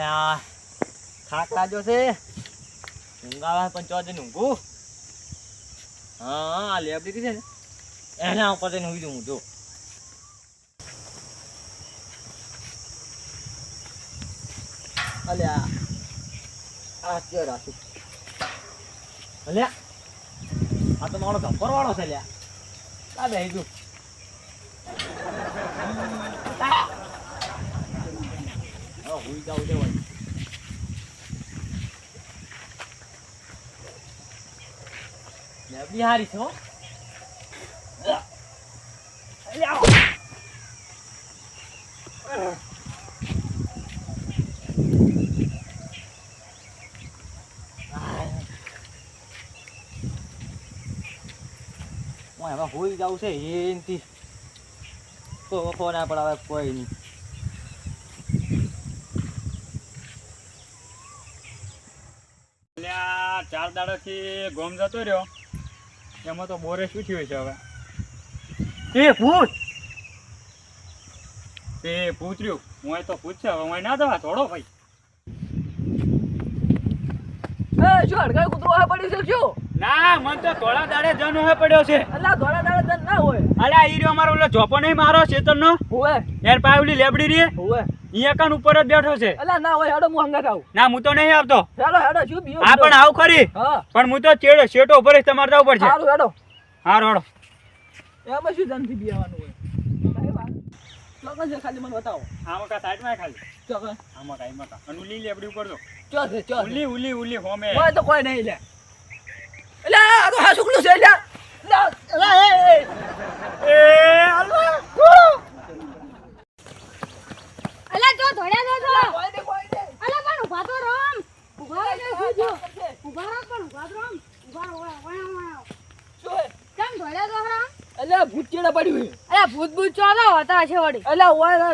લે આ થાક લાગ્યો છે. ઊંઘ આવે પણ ચો જઈને ઊંઘું. હા, આ લેબડી છે ને. એના ઉપર જઈને ઊંઘી હું, જો. અલ્યા, આ ક્યાં રાખું? અલ્યા, આ તો મારો ધબ્બર વાળો છે લ્યા આ બેહી હુઈ જાવ દેવાય લેબડી હારી છે? હો હવે હોઈ જાવ છે, એનથી. તો ના પડાવે કોઈ નહીં અલ્યા ચાર દાડાથી ગોમ જતો રહ્યો. એમાં તો બોરે શું થયું છે હવે? એ ભૂત! તે રહ્યું હું તો પૂછશે હવે હું ના દવા થોડો ભાઈ. શું હડકાય કૂતરો? પડ્યું છે શું? ના મન તો ધોળા દાડે જન હોય પડ્યો છે. અલા ધોળા દાડે જન ના હોય. અલ્યા ઈ રહ્યો મારો ઓલો જોપો નહીં મારો ચેતનનો હોવે. યાર પાવલી લેબડી રે. હોય અહીંયા કાન ઉપર જ બેઠો છે. અલા ના હોય હેડો હું હંગા આવું. ના હું તો નહીં આવતો. હેડો હેડો શું બીયો હા પણ આવ ખરી. પણ હું તો ચેડો શેટો ઉપર જ તમારે જવું પડશે. હારો હેડો. હારો હેડો એમાં શું જનથી બીવાનું હોય? છે ખાલી મને બતાવો. આમાં કા સાઈડમાં ખાલી. ચો આમાં કા. મકા અને ઉલી લેબડી ઉપર તો ચો છે ચો ઉલી ઉલી ઉલી હોમે. હોય તો કોઈ નહીં લે. આ તો છે લે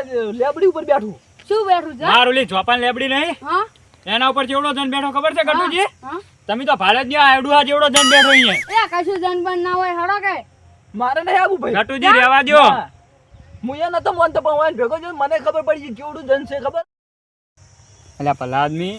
લે, લેબડી ઉપર બેઠું. શું બેઠું માર ઓલી જોપાન લેબડી નહીં. હા? એના ઉપર જેવડો જન બેઠો ખબર છે ગટુજી? હા. તમે તો ભારતની નહીં આવડું આ જેવડો જન બેઠો અહીંયા. એ કશું જનબન ના હોય હડો કે. મારે નહીં આવું ભાઈ. ગટુજી રહેવા દ્યો. હા. એ નતો માનતો પણ ઓય ભેગો જો મને ખબર પડી છે કેવડું જન છે ખબર? એટલે પેલા આદમી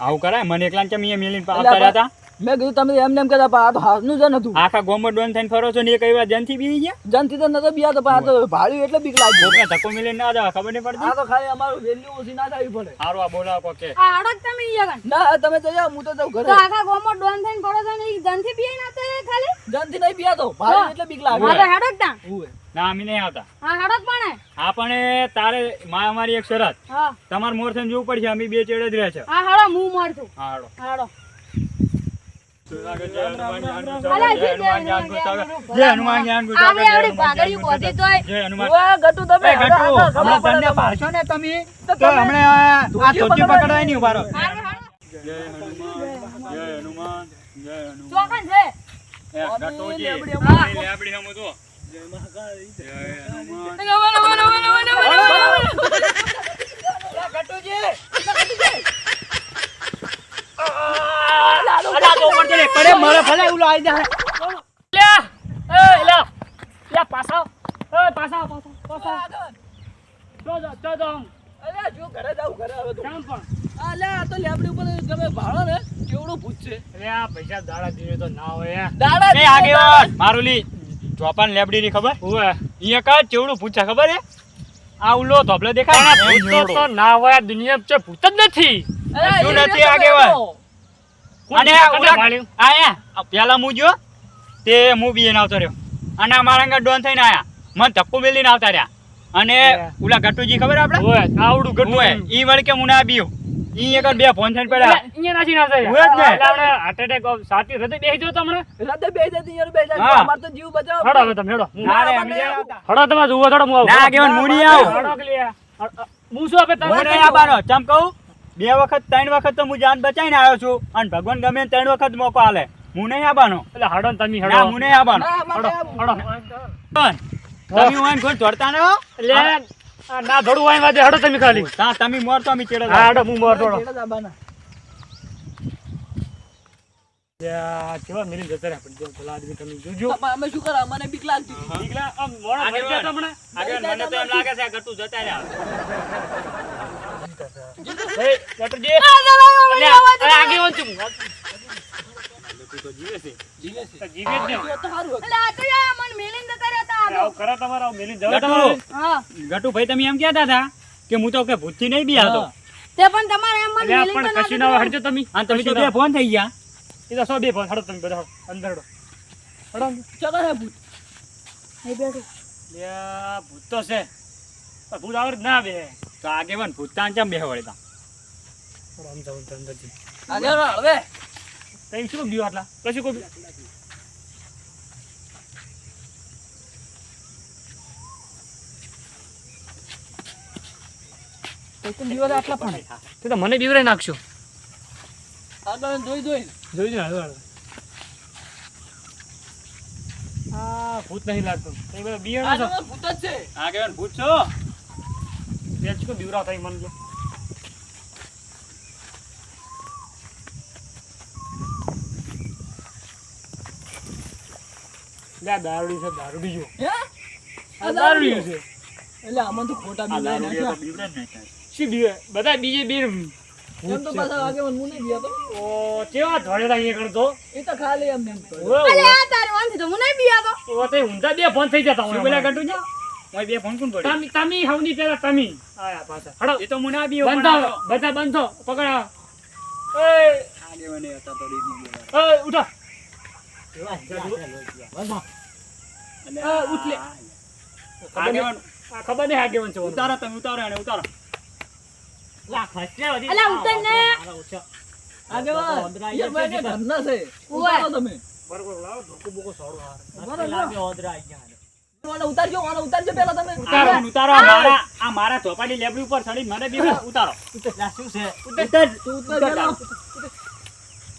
આવું કરાય મને એકલા કેમ અહીંયા મેલીને આવતા હતા મેં કીધું તમે એમને એમ કહેતા પણ આ તો હાથનું જ નતું. આખા ગોમર ડોન થઈને ફરો છો ને એક એવા જનથી બી ગયા જનથી તો નતો બિયા તો પણ આ તો ભાડ્યું એટલે બીક લાગી. ઓકે ધક્કો મિલે ના જવા ખબર નહીં આ તો ખાલી અમારું વેલ્યુ ઓછી ના થવી પડે. હારું આ બોલાવો કોકે. આ હડો તમે અહીંયા ના તમે તો જાવ હું તો જાઉં તો ઘરે આખા ગોમર ડોન થઈને ફરો છો ને એક જનથી પીએ ના તે ખાલી? જનથી નહીં બિયા તો ભાડ્યું એટલે બીક લાગે. હા તો હેડો જ તા ના અમે નહીં આવતા. હા હેડો પણ હા. પણ તારે માં અમારી એક શરત. હા. તમારે મોર થઈને જોવું પડશે અમે બે ચેડે જ રહે છે. હા હાડો હું મળતું હા હાડો. હેડો. ગટુજી, લેબડી અમાર. એ લેબડી હમું જુઓ. જય હનુમાન ગટુજી, અલા, તો ઉપર ચડે, પડે, મળે, ભલે એવું લાવી દે. લ્યા, એ, લ્યા, લ્યા, પાછા એ, પાછા આવ, પાછા આવ, પાછા આવ. ચો જાઓ, ચો જાઓ. અલ્યા, જો ઘરે જાઉં, ઘરે હવે તો. કેમ પણ? અલ્યા, આ તો લેબડી ઉપર તમે ભાળો ને કેવડું ભૂત છે લ્યા, પૈસા દાડા દીવે તો ના હોય દાડા એ આગેવાન, મારું લી ચોપાન લેબડી ની ખબર અહીંયા કા ચેવડું પૂછે ખબર હે આ ઉલો ધોબલે દેખાય ભૂત તો ના હોય દુનિયા છે ભૂત જ નથી શું નથી આગેવાન? અને? આયા પેલા હું જો તે હું બીએ આવતો રહ્યો. અને અમારા અંગા ડોન થઈને આયા. મને ધક્કો મેલીને આવતા રહ્યા. અને. ઓલા ગટુજી ખબર આપણે ઓય આવડું ગટુ ઓય ઈ વળી કે હું બીયો ઈ એક બે ફોન થઈને પડ્યા. અહીંયા નાસી ના થાય હોય ને. આપણે હાર્ટ એટેક સાથી હૃદય બેસી જો તમને રાતે બે જતી યાર બે જતી હા. તો જીવ બચાવ હડો હવે તમે હડો. ના રે. હડો. તમે જુઓ થોડો હું આવું. ના, કેવન મુની આવ. હડો કે લે. હડ- હું તમે આ બારો ચમ કહું? બે વખત ત્રણ વખત તો હું જાન બચાવીને આવ્યો છું. અને ભગવાન ગમે ત્રણ વખત મોકો આલે. હું નહીં આવવાનો. એટલે હડો તમે હડો. હું નહીં આવવાનો. હડો હડો. તમે હું કોઈ દોડતા ન હો. એટલે ના ધોડું વાય વાજે હડો તમે ખાલી. હા તમે મોર તો અમે ચેડે હા હડો હું મોર થોડો કેવા મિલી જતા રહ્યા પણ ભલા આદમી તમે જોજો. અમે શું કરવા? મને બીક લાગતી નીકળ્યા આમ મોડા થઈ ગયા તમને આગળ મને તો એમ લાગે છે ગટુ જતા રહ્યા. ગટુ. ભાઈ તમે એમ કેતા હતા કે હું તો કે ભૂતથી નહીં બી તે પણ તમારે એમ મને પણ કશું ના તમે. અને તમે. તો બે ફોન થઈ ગયા. એ તો સો બે ફોન. તમે બધા, અંદર હટો. હટો ચલો હે ભૂત. બેઠું. અલ્યા, ભૂત તો છે. પણ ભૂત આવડે ના આવે. તો આગેવાન ભૂતાન ચમ બે વળતા આમ જાઉં અંદરથી. આગળ હવે તઈ શું બીવા આટલા? કશું કોઈ કોઈ દિવસ આટલા પણ. તે તો મને બીવરાઈ નાખશો. આગળ જોઈ જોઈ જોઈ જો હાલો, હાલો. આ ભૂત નહીં લાગતું. ભૂત જ છે. આગળ ભૂત છો? બે શું બીવરાવ થાય મને જો. લે દારૂડી છે દારૂડી જો. હે? આ દારૂડી છે. એટલે આમાં તો ખોટા નાખ્યા તો બીવરે જ નહીં થાય. શું બીવે? બધા બીજે બે એમ તો પાછા આગે મન મુને ગયા તો. ઓ કેવા ધોળેલા અહીંયા કરતો એ તો ખાલી એમ એમ કરે. અલા, આ તારે વાંધી તો મુને નહીં બીયા તો. ઓ તે ઊંધા બે ફોન થઈ જતા હોય પેલા કટુ ગટુજી ઓય બે ફોન કોણ પડ્યો. તમે તમે હવની પેલા તમે. આયા પાછા. હડો એ તો મને આ બી બંધો બધા બંધો. પકડા એ આગેવાને હતા તો રીત. એ ઉઠો ઉઠલે. આગેવન આ ખબર નહીં આગેવન છે ઉતારો તમે ઉતારો એને ઉતારો. અલા, ઉતર ને. આગેવન યાર મને ઘરના છે. ઉતારો. તમે. બરોબર લાવો ધોકો બોકો સારો હારે. લાવ્યો ઓદરા આઈ આને ઉતારજો પેલા તમે ઉતારો આ મારા આ મારા ચોપાટી લેબડી ઉપર ચડી મને બી ઉતારો તું ઉતાર પેલા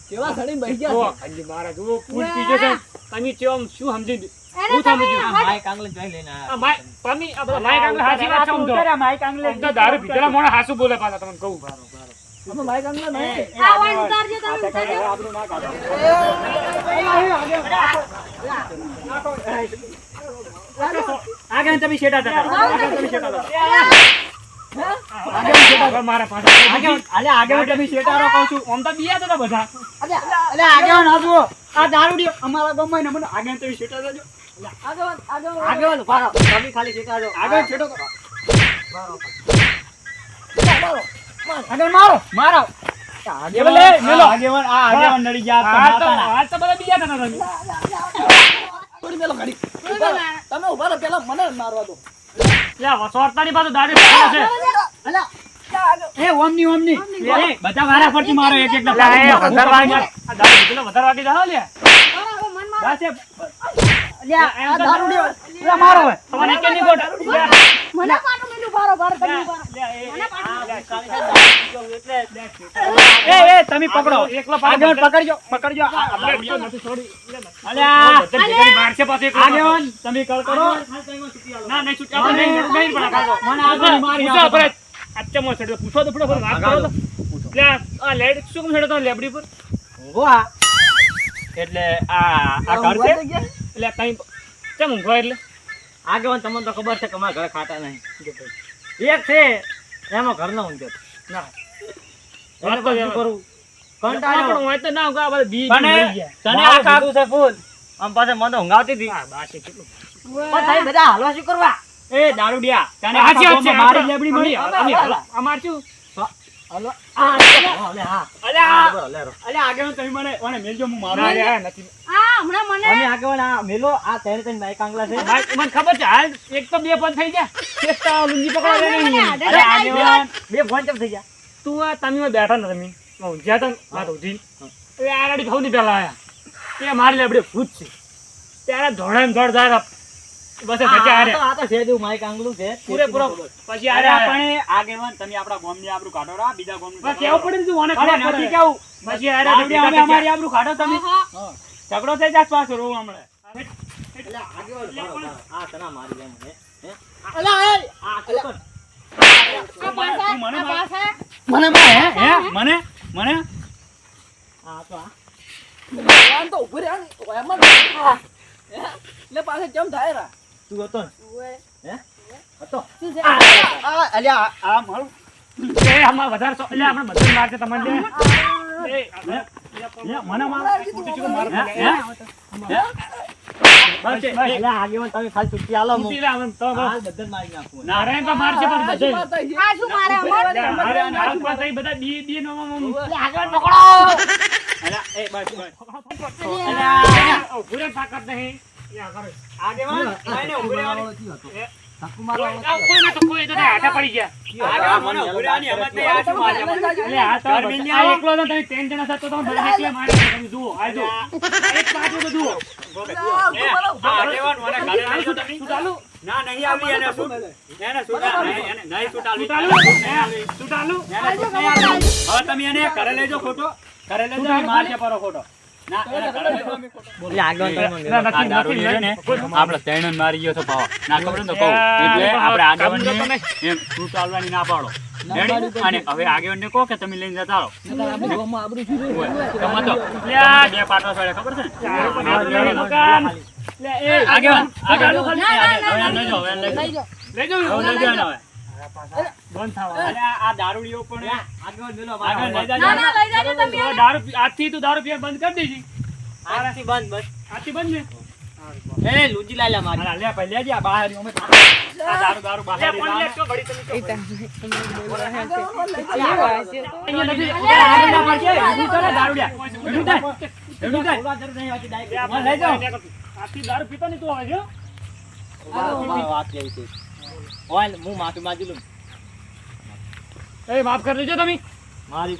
કેવા સડીને બેસી ગયા જો ખાલી મારા જો ફૂલ પીજો છે તમે કેમ શું સમજી હું સમજ્યું. હટ. આ માય તમે આ બધા માય કાંગલા હાચી વાત છે આમ તો. આમ તો દારૂ પીધેલા મોણા હાચું બોલે પાછા તમને કહું અમે માઈક આંગલા નહીં આ વાળ ઉતારજો તમે, ઉતારજો. આગળ તમે શેટા હતા. આગળ તમે શેટા હતા. મારા પાછા આગળ આગળ તમે શેટારો કહું છું. આમ તો બીયા હતા બધા. અલે આગળ ના જુઓ. આ દારૂડી અમારા ગામમાં ને મને આગળ તમે શેટા દેજો આગળ આગળ. આગળ. મારો તમે ખાલી શેટાજો આગળ શેટો કરો. મારો. મારો. આગેવાન લે, મેલો. આગેવાન. આ આગેવાન નડી ગયા તો આ તો બધા બીયા હતા તમે. મેલો રહો. તમે ઊભા રહો પેલા મને મારવા દો. પાછું દારૂ પીધેલા છે. અલા એ ઓમની ઓમની. એ બધા મારા પરથી મારો એક એક વધારે વાગી આ દારૂ પીધેલા વધારે વાગી જાઓ મન મારો. આ દારૂડિયો મારો હવે. તમારે એકે ની ગોટ મને પાટો મેલ્યું, ભારો, ભાર તમે એ- એ એ તમે પકડો. એકલો પકડજો પકડજો. આ- આ નથી છોડી. કરો. કરો લેબડી પર? એટલે આ આ ઘર છે? એટલે કઈ કેમ ઊંઘવા એટલે? આગેવાન તમને તો ખબર છે કે અમારા ઘરે ખાતા નહીં. એક છે એમાં ઘરનો ઊંધો ના. એને પણ પણ હોય તો ના ઊંઘવા, આ બી પણ બી એ- મરી ગયા. તને આ કામ છે ફૂલ આમ પાસે મને તો હતી હા, બા કેટલું. પણ તમે બધા હાલવા શું કરવા એ દારૂડિયા તને હાચી વાત છે, મારી લેબડી મળી અમે- અમે હાલો. અમાર શું? હા, લે, હા. અલ્યા બરાબર, લે, રો. અલ્યા આગળ તમે મને મને મેલજો હું મારું ના, નથી. આ હમણાં મને અમે આગેવાન આ મેલો આ ત્રણ ત્રણ બાઈક આંગલા છે મને ખબર છે હાલ એક તો બે ફોન થઈ ગયા એક તો લુંગી પકડવા આ નહીં. અરે આડે બે ફોન ચમ થઈ ગયા તું આ તમે બેઠા ને તમે હું ઊંઘ્યા તા ને, રાત ઊંઘી. એટલે આ રાડી સૌથી પહેલા આયા. તે મારી લેબડે ભૂત છે. ત્યારે ધોળે ધોળ જાય બસ એ આ. તો- આ તો છે જેવું માઈક આંગલું છે. પૂરેપૂરો. પછી હારે અરે આગેવાન તમે આપણા ગામની આબરૂ કાઢો રા બીજા ગામની બસ કેવું પડે તું મને ખબર નથી કેવું. પછી હારે અમે થઈ અમારી આબરૂ કાઢો તમે. ઝઘડો થઈ જાય પાછો રોવું હમણાં. એટલે આગેવાન બરાબર, બરાબર. આ તના મારી મને હે? અલા આ તો પણ. આ પાછા, તું મને આ માર. પાછા. મને હે હે. મને? મને હા તો આ. તો ઊભી રહ્યા ને એમાં જ. એટલે પાસે કેમ થાય રા તું હતો ને હે હતો અલ્યા આ મારું એ આમાં વધારે સો- અલ્યા આપણે બધાને મારશે તમને. એ, મને મારો. આગેવાન તમે ખાલી છૂટી આલો હું ઊંચી લે, આમ તો બસ. મારી નાખું નારાયણ તો મારશે પણ બધે. આ શું મારે અમાર લે, હારે, હારે ઉપર થઈ બધા બી- બી નો આમ- આમ. અલા, એ બસ બસ અલ્યા, ઊભું તાકાત નહીં. આગેવાન આઈને ઊભી ધક્કો મારવાનો કોઈ ના કોઈ તો હાથે પડી ગયા આગેવાન મને ઊભી રહેવાની નહીં, આ શું મારે એટલે આ તો આ એકલો તમે ત્રણ જણા થતો તો મને એકલે મારી તમે જુઓ, આ જુઓ. એક પાછું તો જુઓ. એ, આગેવાન મને ઘરે લઈ જાઓ તમે. ના નહીં આવી એને સૂટ એને સૂટ એને નહીં સૂટ શું આલવી. ચાલુ? હે? શું ચાલુ? એને સૂટ નહીં આલવી. હવે તમે એને ઘરે લઈ ખોટો ઘરે લઈ જાઓ મારશે પરો ખોટો ના એને ઘરે લઈ જાઓ અમે ખોટો. એટલે આગેવાન તમે મને ના, નથી, આ દારૂ નથી, લીધો ને કોઈ- આપણે ત્રણ મારી ગયો તો ભાવ ના ખબર તો કહું એટલે આપડે આગળ તો આલવાની ના પાડો? અને હવે આગેવાનને કહો કે તમે લઈને જતા રહો. બે ખબર છે બંધ થવા. અને આ આ દારૂડીઓ પણ આગેવાન મેલો આગળ લઈ ના જાજો. ના લઈ જાજો તમે. તો દારૂ આજથી તું દારૂ પીવા બંધ કરી દેજે. આજથી બંધ બસ. આથી બંધ ને? એ લુજી લાલ્યા મારી હાલા, લે ભાઈ લેજે આ બહાર અમે આ દારૂ દારૂ બહાર. લે, પણ તો ઘડી તમે તો. નહીં લઈ જાઓ. દારૂ પીતો નહીં તું વાત છે. હું માફી માંગી લઉં. એ માફ કરી દેજો તમે. મારી